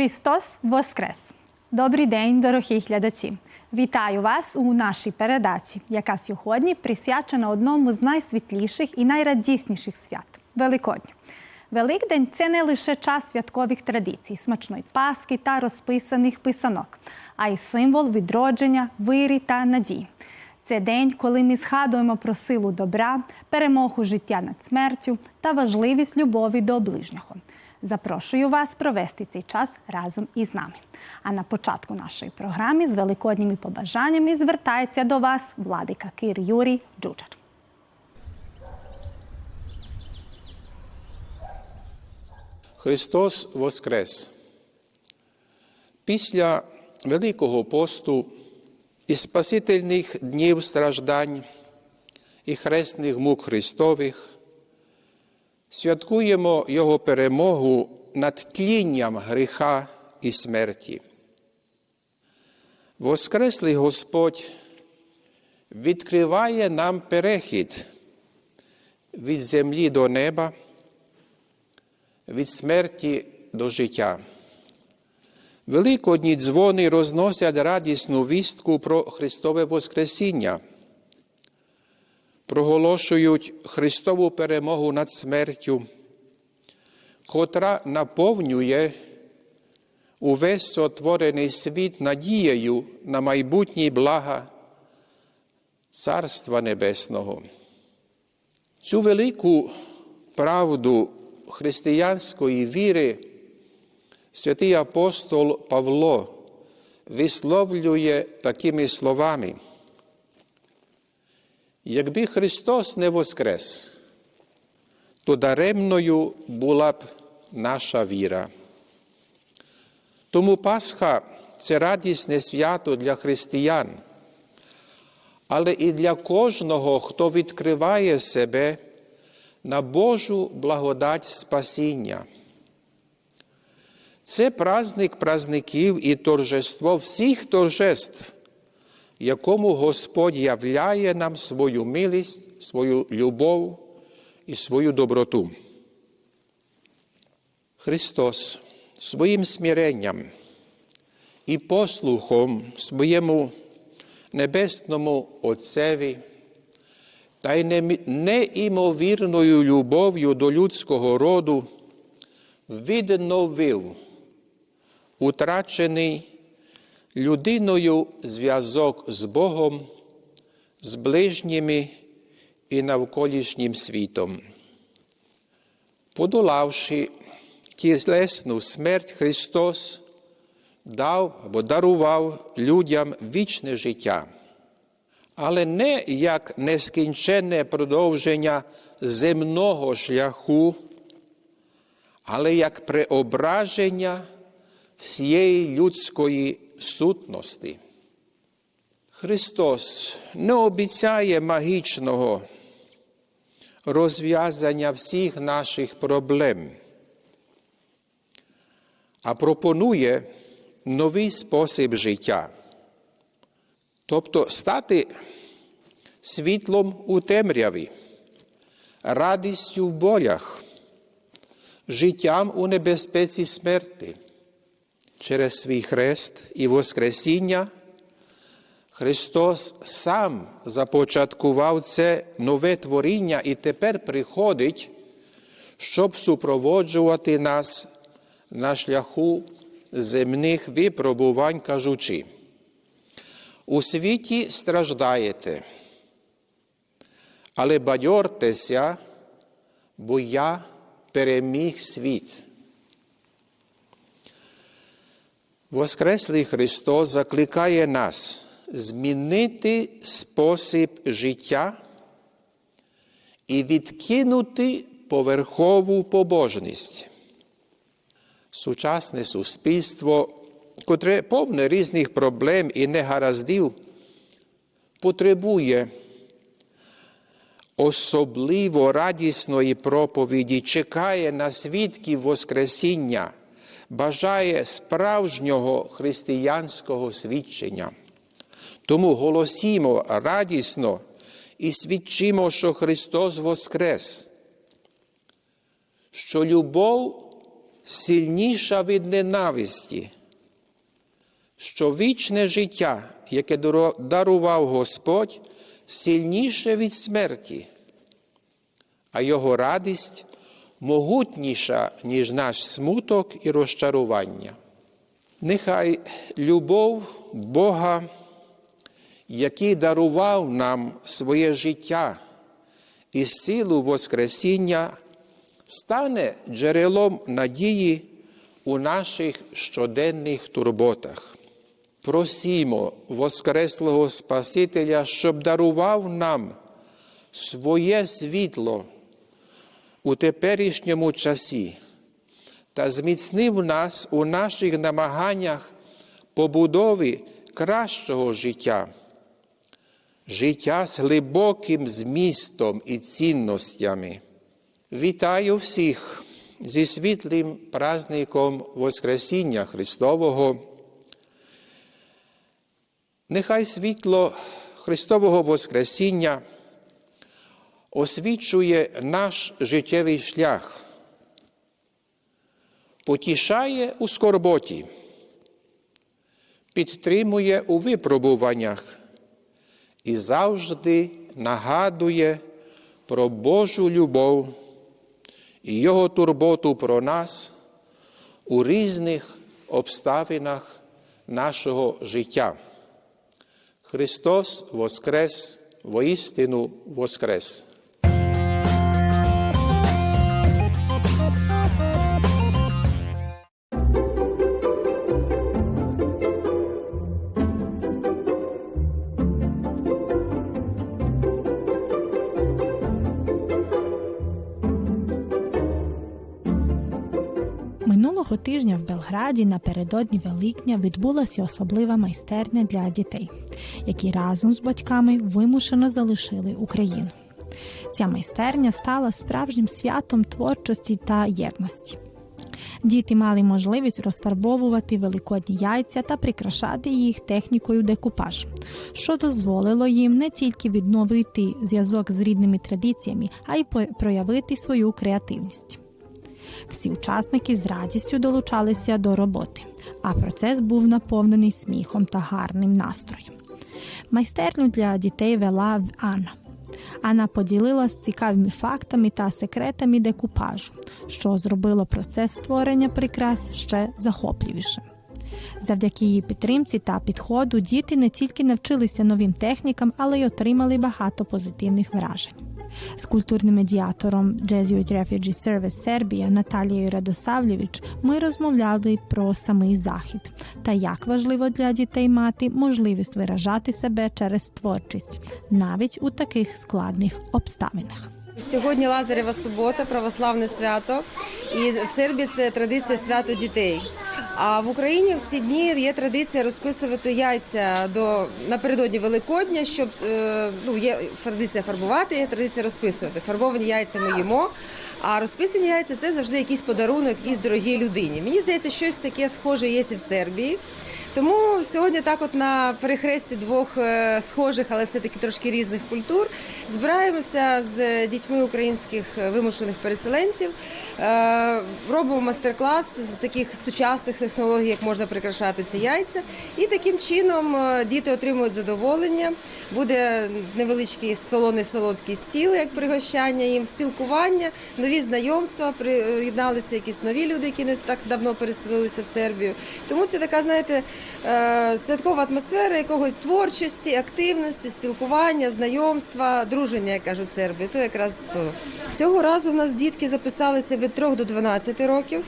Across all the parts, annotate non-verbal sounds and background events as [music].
Христос Воскрес! Добрий день, дорогі глядачі! Вітаю вас у нашій передачі, яка сьогодні присвячена одному з найсвітліших і найрадісніших свят Великодню. Великдень це не лише час святкових традицій, смачної паски та розписаних писанок, а й символ відродження, вири та надії. Це день, коли ми згадуємо про силу добра, перемогу життя над смертю та важливість любові до ближнього. Запрошую вас провести цей час разом із нами. А на початку нашої програми з великодніми побажаннями звертається до вас владика Кир Юрій Джуджар. Христос Воскрес! Після Великого посту і Спасительних днів страждань і хресних мук Христових святкуємо Його перемогу над тлінням гріха і смерті. Воскреслий Господь відкриває нам перехід від землі до неба від смерті до життя. Великодні дзвони розносять радісну вістку про Христове Воскресіння, проголошують Христову перемогу над смертю, котра наповнює увесь сотворений світ надією на майбутні блага Царства Небесного. Цю велику правду християнської віри святий апостол Павло висловлює такими словами. Якби Христос не воскрес, то даремною була б наша віра. Тому Пасха це радісне свято для християн, але і для кожного, хто відкриває себе на Божу благодать спасіння. Це праздник празників і торжество всіх торжеств, якому Господь являє нам свою милість, свою любов і свою доброту. Христос своїм смиренням і послухом своєму небесному Отцеві та й неімовірною любов'ю до людського роду відновив утрачений людиною зв'язок з Богом, з ближніми і навколишнім світом. Подолавши тілесну смерть, Христос дав або дарував людям вічне життя але не як нескінченне продовження земного шляху, але як преображення всієї людської сутності. Христос не обіцяє магічного розв'язання всіх наших проблем, а пропонує новий спосіб життя. Тобто стати світлом у темряві, радістю в болях, життям у небезпеці смерти. Через свій хрест і Воскресіння Христос сам започаткував це нове творіння і тепер приходить, щоб супроводжувати нас на шляху земних випробувань, кажучи. У світі страждаєте, але бадьортеся, бо я переміг світ. Воскреслий Христос закликає нас змінити спосіб життя і відкинути поверхову побожність. Сучасне суспільство котре повне різних проблем і негараздів, потребує особливо радісної проповіді, чекає на свідків Воскресіння, бажає справжнього християнського свідчення. Тому голосімо радісно і свідчимо, що Христос Воскрес, що любов сильніша від ненависті, що вічне життя, яке дарував Господь, сильніше від смерті, а Його радість могутніша, ніж наш смуток і розчарування. Нехай любов Бога, який дарував нам своє життя і силу Воскресіння, стане джерелом надії у наших щоденних турботах. Просімо Воскреслого Спасителя, щоб дарував нам своє світло у теперішньому часі та зміцнив нас у наших намаганнях побудови кращого життя, життя з глибоким змістом і цінностями. Вітаю всіх зі світлим праздником Воскресіння Христового. Нехай світло Христового Воскресіння освічує наш життєвий шлях, потішає у скорботі, підтримує у випробуваннях і завжди нагадує про Божу любов і Його турботу про нас у різних обставинах нашого життя. Христос Воскрес, воістину Воскрес! Тижня напередодні Великдня відбулася особлива майстерня для дітей, які разом з батьками вимушено залишили Україну. Ця майстерня стала справжнім святом творчості та єдності. Діти мали можливість розфарбовувати великодні яйця та прикрашати їх технікою декупаж, що дозволило їм не тільки відновити зв'язок з рідними традиціями, а й проявити свою креативність. Всі учасники з радістю долучалися до роботи, а процес був наповнений сміхом та гарним настроєм. Майстерню для дітей вела Анна. Анна поділилась цікавими фактами та секретами декупажу, що зробило процес створення прикрас ще захопливішим. Завдяки її підтримці та підходу діти не тільки навчилися новим технікам, але й отримали багато позитивних вражень. З культурним медіатором Jesuit Refugee Service Сербія Наталією Радосавлєвич ми розмовляли про самий захід та як важливо для дітей мати можливість виражати себе через творчість, навіть у таких складних обставинах. Сьогодні Лазарєва субота, православне свято, і в Сербії це традиція свято дітей. А в Україні в ці дні є традиція розписувати яйця до напередодні Великодня, щоб е, ну є традиція фарбувати, є традиція розписувати. Фарбовані яйця ми їмо. А розписані яйця це завжди якийсь подарунок якійсь дорогій людині. Мені здається, щось таке схоже є в Сербії. Тому сьогодні так, от на перехресті двох е, схожих, але все-таки трошки різних культур, збираємося з дітьми українських е, вимушених переселенців. е, Робимо майстер-клас з таких сучасних технологій, як можна прикрашати ці яйця. І таким чином діти отримують задоволення. Буде невеличкий солоний солодкий стіл, як пригощання їм, спілкування, нові знайомства. Приєдналися якісь нові люди, які не так давно переселилися в Сербію. Тому це така, знаєте, святкова атмосфера якогось творчості, активності, спілкування, знайомства, друження, як кажуть в Сербії. То якраз то. Цього разу в нас дітки записалися від 3 до 12 років.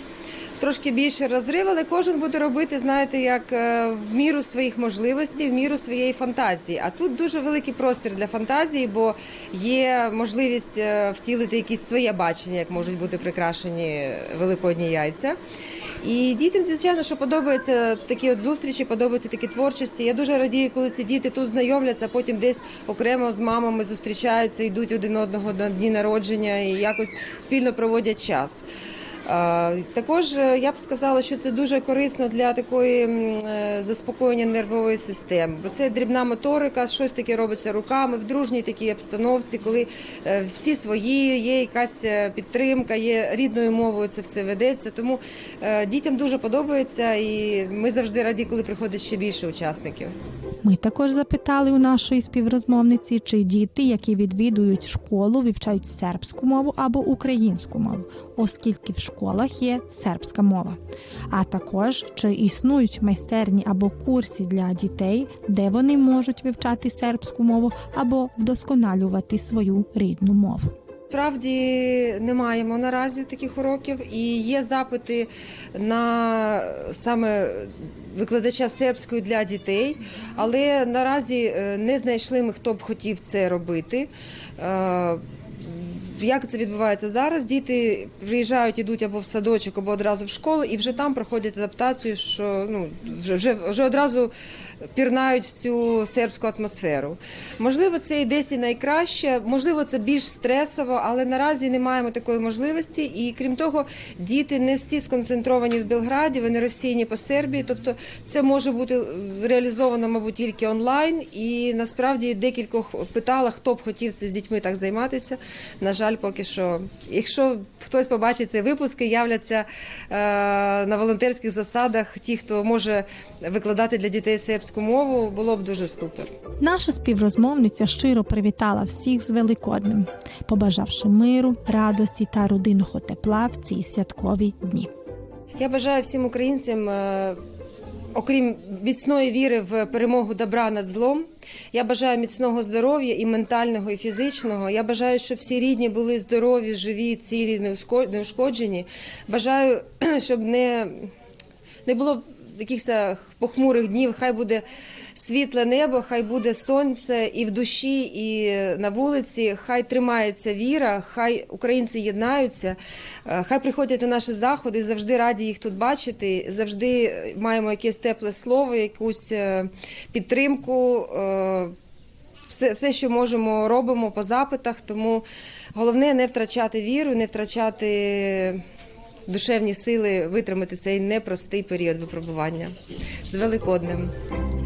Трошки більше розрив, але кожен буде робити, знаєте, як е, в міру своїх можливостей, в міру своєї фантазії. А тут дуже великий простір для фантазії, бо є можливість е, втілити якісь своє бачення, як можуть бути прикрашені великодні яйця. І дітям, звичайно, що подобаються такі от зустрічі, подобаються такі творчості. Я дуже радію, коли ці діти тут знайомляться, потім десь окремо з мамами зустрічаються, йдуть один одного на дні народження і якось спільно проводять час. Також е, я б сказала, що це дуже корисно для такої е, заспокоєння нервової системи, бо це дрібна моторика, щось таке робиться руками в дружній такій обстановці, коли е, всі свої, є якась підтримка, є рідною мовою це все ведеться. Тому дітям дуже подобається, і ми завжди раді, коли приходить ще більше учасників. Ми також запитали у нашої співрозмовниці, чи діти, які відвідують школу, вивчають сербську мову або українську мову, оскільки в школах є сербська мова. А також чи існують майстерні або курси для дітей, де вони можуть вивчати сербську мову або вдосконалювати свою рідну мову. Справді не маємо наразі таких уроків, і є запити на саме викладача сербської для дітей, але наразі е, не знайшли ми, хто б хотів це робити. Як це відбувається зараз? Діти приїжджають, ідуть або в садочок, або одразу в школу, і вже там проходять адаптацію, що ну вже вже, вже одразу пірнають в цю сербську атмосферу. Можливо, це і десь і найкраще, можливо, це більш стресово, але наразі не маємо такої можливості. І крім того, діти не всі сконцентровані в Белграді, вони розсіяні по Сербії. Тобто, це може бути е, реалізовано, мабуть, тільки онлайн. І насправді декількох питала, хто б хотів це з дітьми так займатися. На жаль, поки що, якщо хтось побачить цей випуск і являться е, на волонтерських засадах, ті, хто може викладати для дітей сербську мову, було б дуже супер. Наша співрозмовниця щиро привітала всіх з Великоднем, побажавши миру, радості та родинного тепла в ці святкові дні. Я бажаю всім українцям, е, окрім міцної віри в перемогу добра над злом. Я бажаю міцного здоров'я і ментального, і фізичного. Я бажаю, щоб всі рідні були здорові, живі, цілі, неушкоджені. Бажаю, [clears throat] щоб не, не було якихось похмурих днів. Хай буде світле небо, хай буде сонце і в душі, і на вулиці. Хай тримається віра, хай українці єднаються, е, хай приходять на наші заходи. Завжди раді їх тут бачити. Завжди маємо якесь тепле слово, якусь е, підтримку. е, Все, все, що можемо, робимо по запитах. Тому головне не втрачати віру, не втрачати душевні сили витримати цей непростий період випробування з Великоднем.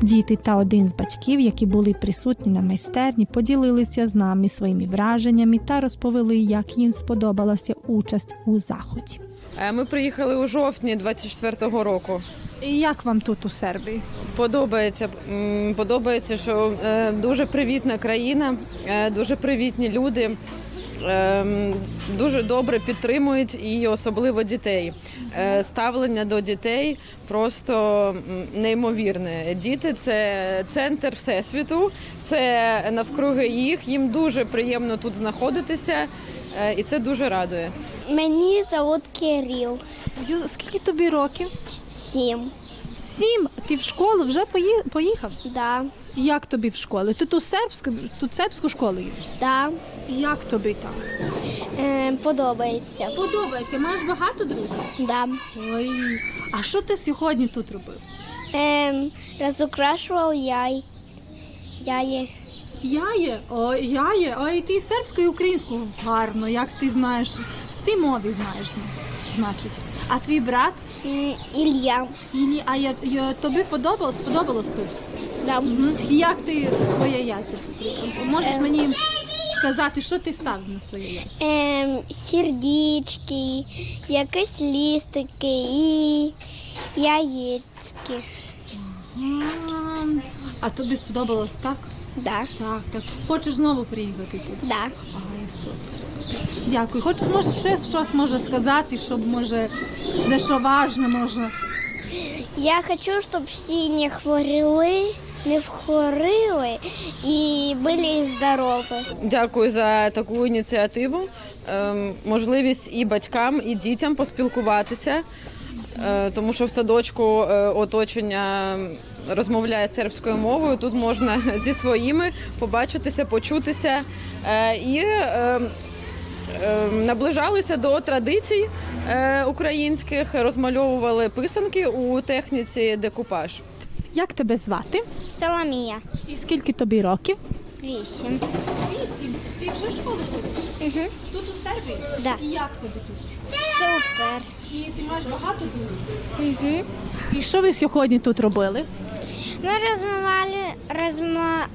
Діти та один з батьків, які були присутні на майстерні, поділилися з нами своїми враженнями та розповіли, як їм сподобалася участь у заході. Е, Ми приїхали у жовтні 24-го року. І як вам тут у Сербії? Подобається, подобається, що е, дуже привітна країна, е, дуже привітні люди. Е, м, Дуже добре підтримують і особливо дітей. Е, Ставлення до дітей просто неймовірне. Діти це центр всесвіту, все навкруги їх. Їм дуже приємно тут знаходитися, е, і це дуже радує. Мені зовут Кирил. Скільки тобі років? Сім. Сім. Ти в школу вже пої- поїхав? Да. Як тобі в школі? Ти тут сербську, тут сербську школу їдеш? Да. Як тобі там? Е, подобається. Подобається, маєш багато друзів? Да. Ой, а що ти сьогодні тут робив? Е, розукрашував яй. Яє. Яє, ой, яє, ой, ти сербську і українську гарно, як ти знаєш, всі мови знаєш, значить. А твій брат Ілля. Ілі, а я, я, тобі подобалось, сподобалось тут? Да. Мгм. І як ти своє яйця? Можеш мені сказати, що ти ставив на своє яйця? Е, сердічки, якісь лістики і яєчки. А, А тобі сподобалось так? Да. Так, так. Хочеш знову приїхати тут? Да. Ай, супер, супер. Дякую. Хочеш, може, ще щось може сказати, щоб може дещо важне може. Я хочу, щоб всі не хворіли, не хворіли і були здорові. Дякую за таку ініціативу. Ем, Можливість і батькам, і дітям поспілкуватися, Е, тому що в садочку е, оточення розмовляє сербською мовою. Тут можна [laughs] зі своїми побачитися, почутися Е, і е, е, наближалися до традицій е, українських, розмальовували писанки у техніці декупаж. Як тебе звати? Соломія. І скільки тобі років? Вісім. Вісім. Ти Ти вже в школу ходиш? Угу. Тут у Сербії? Да. І як тобі тут? Супер. І ти маєш багато друзів? Угу. І що ви сьогодні тут робили? Ми розмалювали, розма...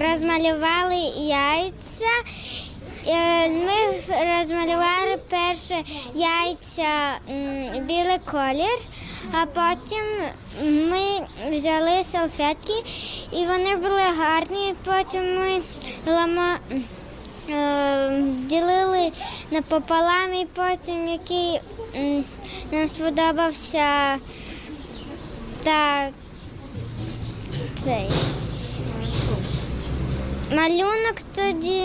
розмалювали яйця. Е, Ми розмалювали перше яйця білий колір, а потім ми взяли салфетки і вони були гарні. Потім ми лама... е, ділили напополам і потім який нам сподобався та цей малюнок тоді.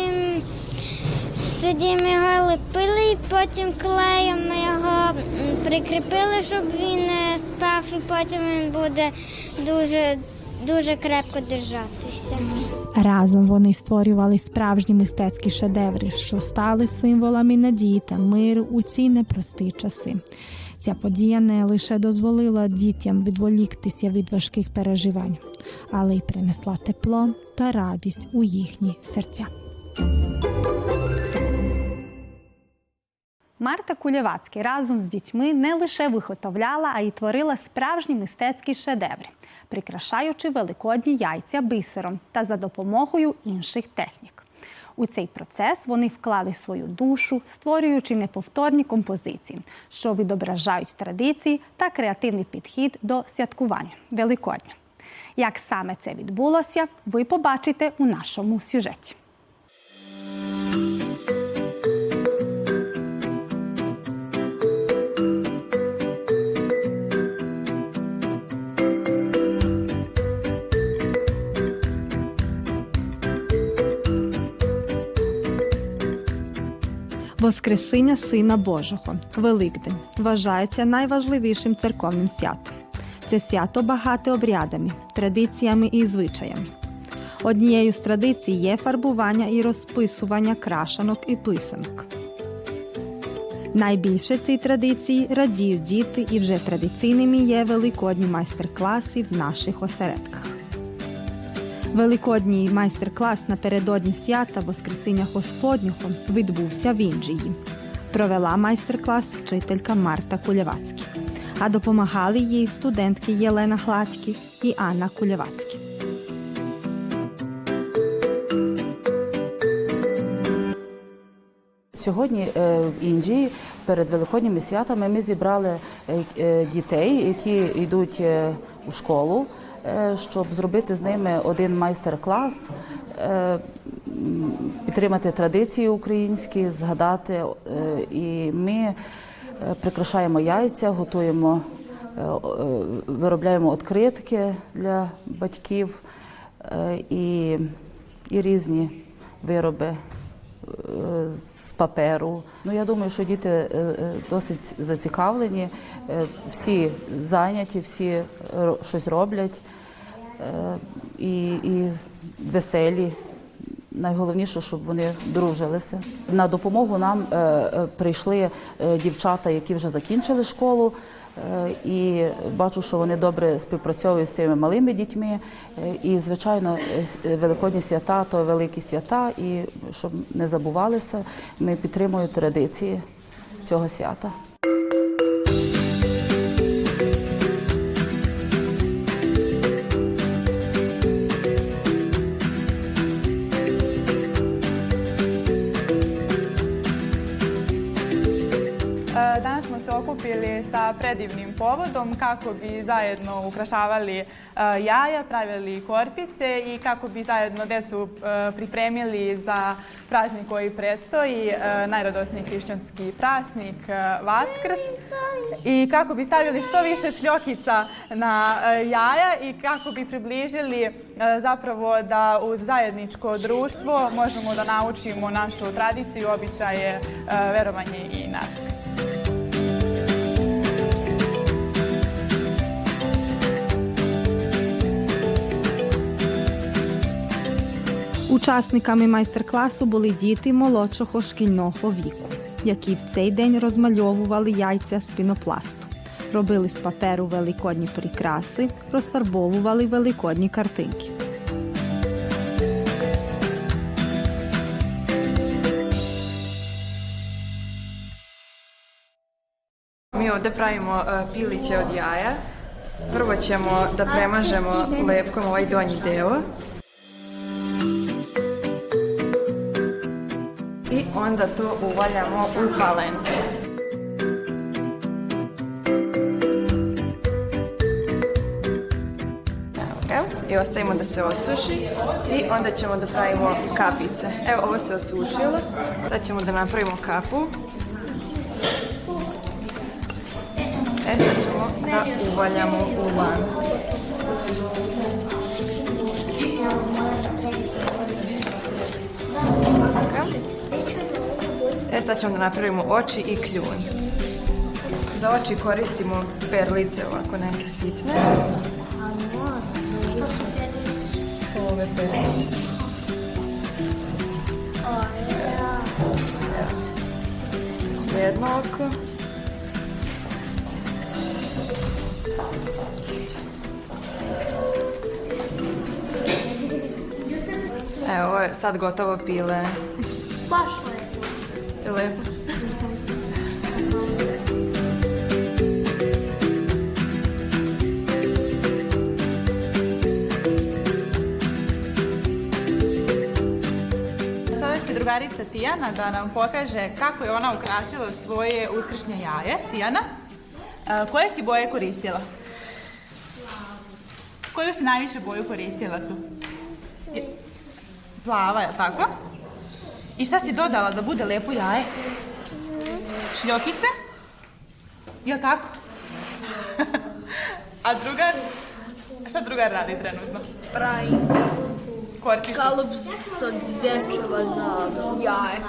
Тоді ми його лепили і потім клеєм ми його прикріпили, щоб він спав, і потім він буде дуже, дуже крепко держатися. Разом вони створювали справжні мистецькі шедеври, що стали символами надії та миру у ці непрості часи. Ця подія не лише дозволила дітям відволіктися від важких переживань, але й принесла тепло та радість у їхні серця. Марта Кулєвацький разом з дітьми не лише виготовляла, а й творила справжні мистецькі шедеври, прикрашаючи великодні яйця бисером та за допомогою інших технік. У цей процес вони вклали свою душу, створюючи неповторні композиції, що відображають традиції та креативний підхід до святкування Великодня. Як саме це відбулося, ви побачите у нашому сюжеті. Воскресіння Сина Божого, Великдень, вважається найважливішим церковним святом. Це свято багате обрядами, традиціями і звичаями. Однією з традицій є фарбування і розписування крашанок і писанок. Найбільше цій традиції радіють діти, і вже традиційними є великодні майстер-класи в наших осередках. Великодній майстер-клас напередодні свята Воскресіння Господнього відбувся в Інджії. Провела майстер-клас вчителька Марта Кулєвацька, а допомагали їй студентки Єлена Гладський і Анна Кулєвацькі. Сьогодні е, в Індії перед великодніми святами ми зібрали е, е, дітей, які йдуть у школу, щоб зробити з ними один майстер-клас, підтримати традиції українські, згадати. І ми прикрашаємо яйця, готуємо, е, е, виробляємо відкритки для батьків е, і, і різні вироби е, з паперу. Ну я думаю, що діти е, е, досить зацікавлені, е, всі зайняті, всі щось роблять е, і, і веселі. Найголовніше, щоб вони дружилися. На допомогу нам е, е, прийшли е, дівчата, які вже закінчили школу. І бачу, що вони добре співпрацьовують з цими малими дітьми. І, звичайно, великодні свята то великі свята, і щоб не забувалися, ми підтримуємо традиції цього свята. Okupili sa predivnim povodom kako bi zajedno ukrašavali e, jaja, pravili korpice i kako bi zajedno decu e, pripremili za praznik koji predstoji, e, najradosniji hrišćanski praznik Vaskrs. I kako bi stavili što više šljokica na jaja i kako bi približili zapravo da uz zajedničko društvo možemo da naučimo našu tradiciju, običaje, verovanje i navike. Учасниками майстер-класу були діти молодшого шкільного віку, які в цей день розмальовували яйця з пінопласту, робили з паперу великодні прикраси, розфарбовували великодні картинки. Ми одправимо е, піличе від яя, пробачимо да прemažemo lepkom ovaj donji deo. Onda to uvaljamo u palentu. I ostavimo da se osuši i onda ćemo da pravimo kapice. Evo ovo se osušilo. Sad ćemo da napravimo kapu. E sad ćemo da uvaljamo u lan. Sad ćemo da napravimo oči i kljun. Za oči koristimo perlice ovako neke sitne. Ove perlice. Jedno oko. Evo, sad gotovo pile. Baš drugarica Tijana da nam pokaže kako je ona ukrasila svoje uskršnje jaje. Tijana, a, koje si boje koristila? Koju si najviše boju koristila tu? Plava, je tako? I šta si dodala da bude lepo jaje? Šljokice? Jel tako? [laughs] A drugar? Šta drugar radi trenutno? pravi Korpicu. kalup od zečeva za jaje.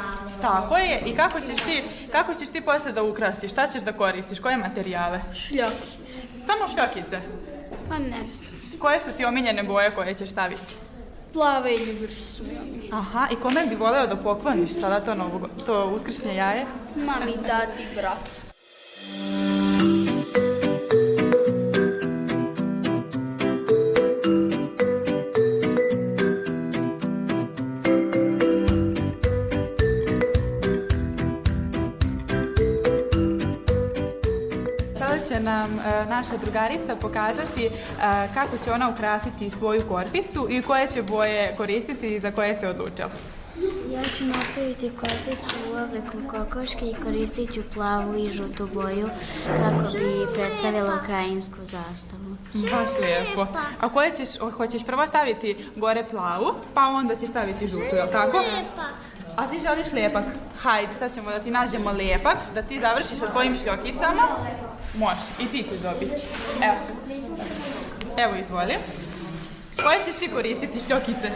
Tako je. I kako ćeš ti, kako ćeš ti posle da ukrasiš? Šta ćeš da koristiš? Koje materijale? Šljokice. Samo šljokice. Pa ne znam. Koje su ti omiljene boje koje ćeš staviti? Plave i ljubiš su. Aha, i kome bi voleo da pokloniš sada to, novo, to uskršnje jaje? Mami, tati, brat. Će nam e, naša drugarica pokazati e, kako će ona ukrasiti svoju korpicu i koje će boje koristiti i za koje se odlučila. Ja ću napraviti korpicu u obliku kokoške i koristit ću plavu i žutu boju kako bi predstavila ukrajinsku zastavu. Baš lijepo. A koje ćeš, hoćeš prvo staviti gore plavu, pa onda ćeš staviti žutu, jel tako? A ti želiš lijepak? Hajde, sad ćemo da ti nađemo lijepak, da ti završiš sa tvojim šljokicama. Može, i ti ćeš dobiti. Evo. Evo, izvoli. Koje ćeš ti koristiti šljokice?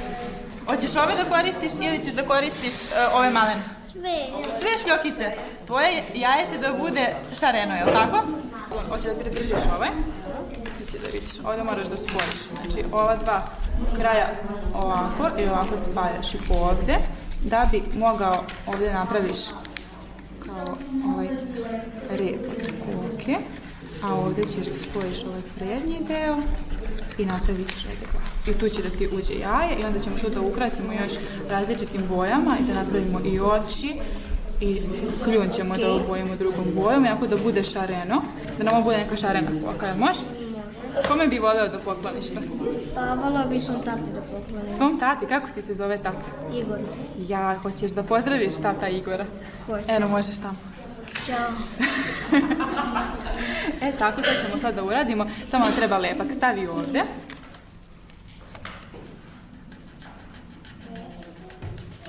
Hoćeš ove da koristiš ili ćeš da koristiš e, ove malene? Sve. Sve šljokice. Tvoje jaje će da bude šareno, jel tako? Hoće da pridržiš ovaj. Ti će da vidiš. Ovdje moraš da spojiš. Znači, ova dva kraja ovako i ovako spajaš i ovdje da bi mogao ovdje napraviš kao ovaj red od koke. A ovdje ćeš da spojiš ovaj prednji deo i napravit ćeš ovdje glavu. I tu će da ti uđe jaje i onda ćemo to da ukrasimo još različitim bojama i da napravimo i oči i kljun ćemo da obojimo drugom bojom, jako da bude šareno, da nam bude neka šarena koka, može? Kome bi voleo da pokloniš to? Pa volao bi svom tati da poklonim. Svom tati, kako ti se zove tata? Igor. Ja, hoćeš da pozdraviš tata Igora? Hoću. Eno, možeš tamo. Ćao. [laughs] E, tako to ćemo sad da uradimo. Samo nam treba lepak. Stavi ovdje.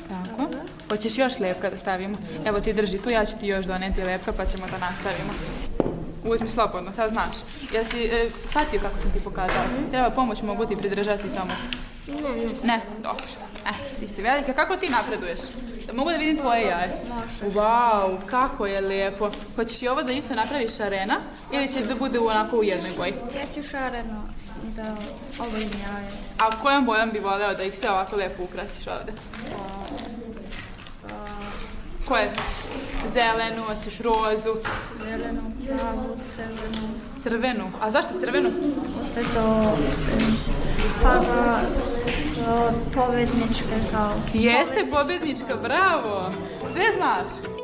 Tako. Hoćeš još lepka da stavimo? Evo ti drži tu, ja ću ti još doneti lepka pa ćemo da nastavimo. Uzmi slobodno, sad znaš. Jel si e, shvatio kako sam ti pokazala? Treba pomoć, mogu ti pridržati samo. Ne, ne. Ne, dobro. Eh, ti si velika. Kako ti napreduješ? Da mogu da vidim tvoje jaje? Wow, kako je lijepo. Hoćeš i ovo da isto napraviš šarena ili ćeš da bude onako u jednoj boji? Ja ću šareno da obojim jaje. A kojom bojom bi voleo da ih sve ovako lijepo ukrasiš ovde? Koje? Zelenu, hoćeš rozu, Zelenu, plavu, crvenu. crvenu. A zašto crvenu? Što je to farba od povedničke kao... Jeste pobjednička, bravo! Sve znaš.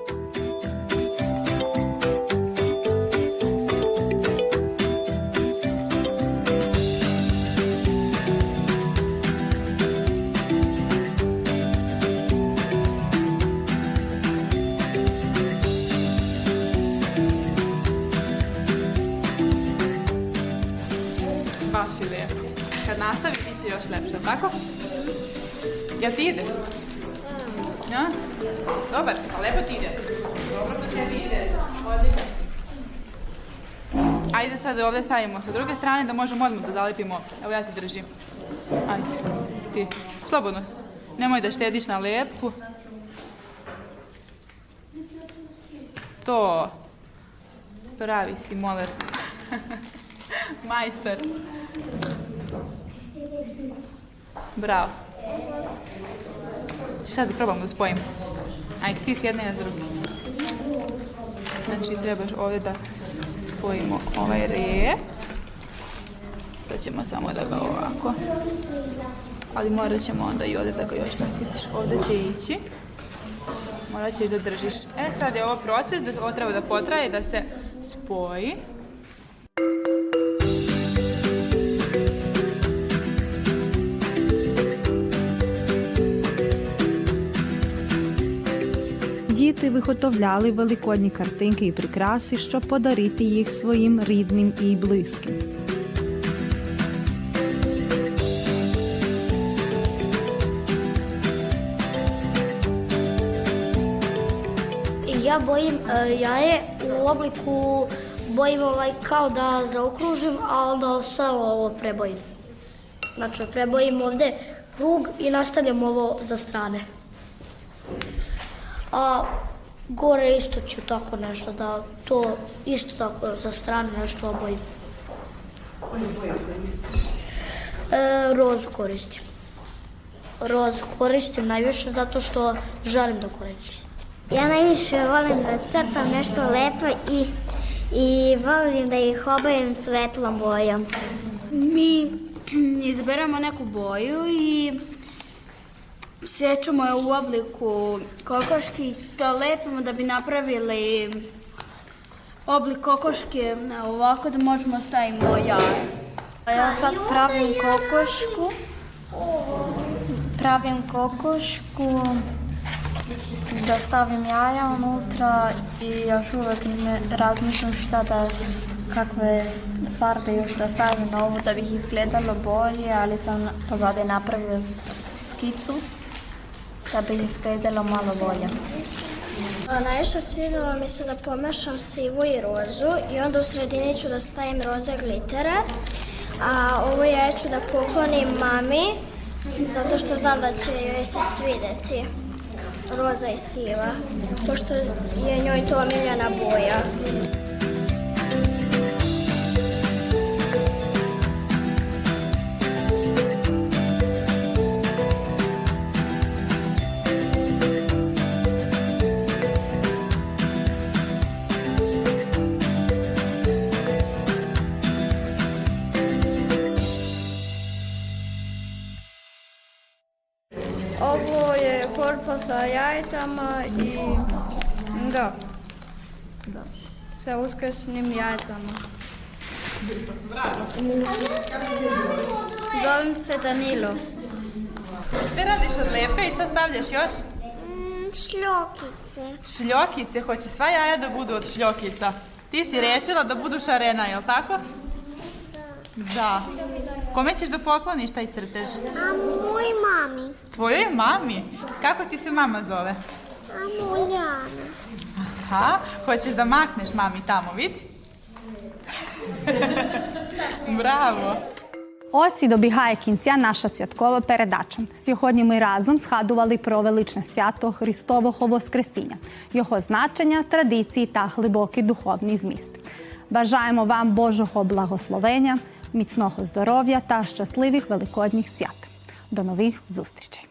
Lijepo. Kad nastavi, bit će još lepše, tako? Jel ti ide? Ja? Dobar, pa lepo ti ide. Dobro po tebi ide. Odlično. Ajde sad ovdje stavimo sa druge strane da možemo odmah da zalepimo. Evo ja ti držim. Ajde, ti. Slobodno. Nemoj da štediš na lepku. To. Pravi si moler. [laughs] Majster. Bravo. Sad da probamo da spojimo. Ajde, ti s jedne, ja s druge. Znači, trebaš ovdje da spojimo ovaj rep. To ćemo samo da ga ovako. Ali morat ćemo onda i ovdje da ga još zakritiš. Ovdje će ići. Morat ćeš da držiš. E, sad je ovo proces da ovo treba da potraje, da se spoji. Діти виготовляли великодні картинки і прикраси, щоб подарити їх своїм рідним і близьким. Ja bojim jaje u obliku bojim ovaj kao da zaokružim, a onda ostalo ovo prebojim. Znači prebojim ovdje krug i nastavljam ovo za strane. A gore isto ću tako nešto da to isto tako za strane nešto obojim. E, rozu koristim. Rozu koristim najviše zato što želim da koristim. Ja najviše volim da crtam nešto lepo i, i volim da ih obavim svetlom bojom. Mi [clears throat] izberemo neku boju i sjećamo je u obliku kokoški. To lepimo da bi napravili oblik kokoške ovako da možemo stavimo jaje. Ja sad pravim kokošku. Pravim kokošku da stavim jaja unutra i još uvijek ne razmišljam šta da kakve farbe još da stavim na ovo da bih izgledalo bolje, ali sam pozadnje napravila skicu da bi izgledalo malo bolje. Najviše svidjelo mi se da pomešam sivu i rozu i onda u sredini ću da stavim roze glitere, a ovo ja ću da poklonim mami zato što znam da će joj se svidjeti roza i siva, pošto je njoj to omiljena boja. Jajtama i da, sa uskrsnim jajtama. Zovem se Danilo. Sve radiš od lepe i šta stavljaš još? Šljokice. Šljokice, hoće sva jaja da budu od šljokica. Ti si rešila da budu šarena, jel tako? Da. Kome ćeš da pokloniš taj crtež? A moj mami. Tvojoj mami? Kako ti se mama zove? Amuljana. Aha, hoćeš da mahneš mami tamo, vidi? Браво! Ось і добігає кінця наша святкова передача. Сьогодні ми разом згадували про величне свято Христового Воскресіння, його значення, традиції та глибокий духовний зміст. Бажаємо вам Божого благословення, міцного здоров'я та щасливих великодніх свят. До нових зустрічей!